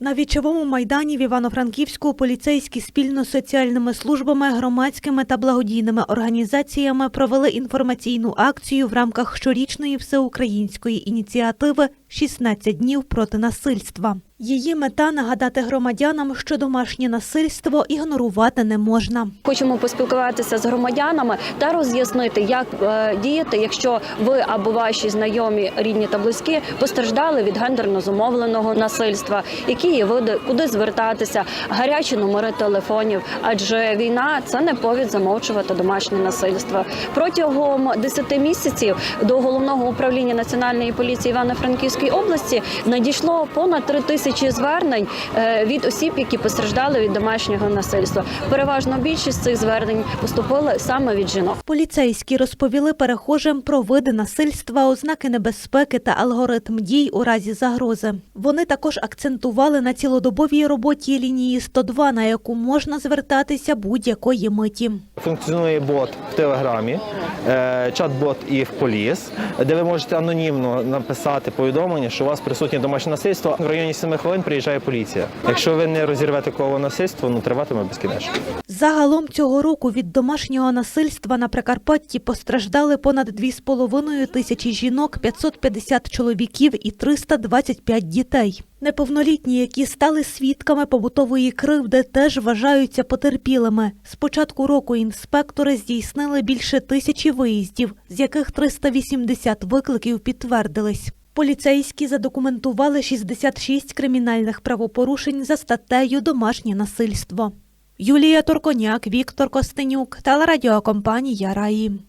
На вічовому майдані в Івано-Франківську поліцейські спільно з соціальними службами, громадськими та благодійними організаціями провели інформаційну акцію в рамках щорічної всеукраїнської ініціативи «16 днів проти насильства. Її мета нагадати громадянам, що домашнє насильство ігнорувати не можна. Хочемо поспілкуватися з громадянами та роз'яснити, як е, діяти, якщо ви або ваші знайомі, рідні та близькі постраждали від гендерно зумовленого насильства, які є види, куди звертатися, гарячі номери телефонів. Адже війна це не повід замовчувати домашнє насильство. Протягом 10 місяців до головного управління національної поліції Івано-Франківської області надійшло понад 3 тисячі звернень е, від осіб, які постраждали від домашнього насильства. Переважно більшість цих звернень поступили саме від жінок. Поліцейські розповіли перехожим про види насильства, ознаки небезпеки та алгоритм дій у разі загрози. Вони також акцентували на цілодобовій роботі лінії 102, на яку можна звертатися будь-якої миті. Функціонує бот в Телеграмі, е, чат-бот і в Поліс, де ви можете анонімно написати повідомлення, що у вас присутнє домашнє насильство. В районі 7 хвилин приїжджає поліція. Якщо ви не розірвете коло насильства, ну триватиме безкінечно. Загалом цього року від домашнього насильства на Прикарпатті постраждали понад 2,5 тисячі жінок, 550 чоловіків і 325 дітей. Неповнолітні, які стали свідками побутової кривди, теж вважаються потерпілими. З початку року інспектори здійснили більше тисячі виїздів, з яких 380 викликів підтвердились. Поліцейські задокументували 66 кримінальних правопорушень за статтею «Домашнє насильство». Юлія Торконяк, Віктор Костенюк, телерадіокомпанія Раї.